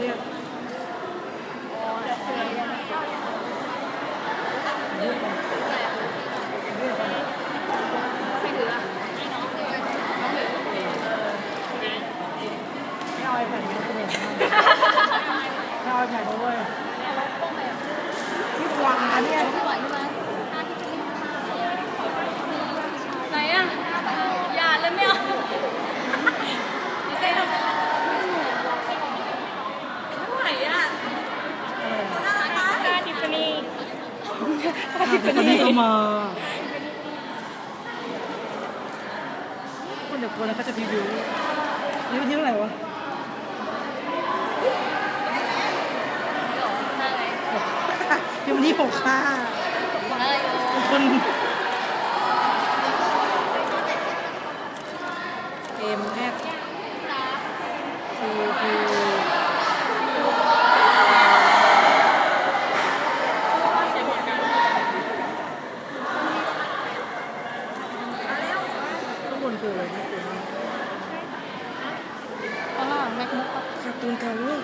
เรียกเอาไอแผ่นนี้ไปเลยเอาไอ้แผ่นนี้ไยที่วาเนี่ย คนนี้ก็มาคนเดี๋ยวคนแล้วเขาจะพรีวิวนี่วันที่เท่าไหร่วะน่าไงนี่วันที่หกค่ะคนอะไรอยู่คนเอ็มแอด ข้างบนคืออะไรน่ากลัวมากอ๋อแม็กมุกการ์ตูนการ์เรื่องคืออะไร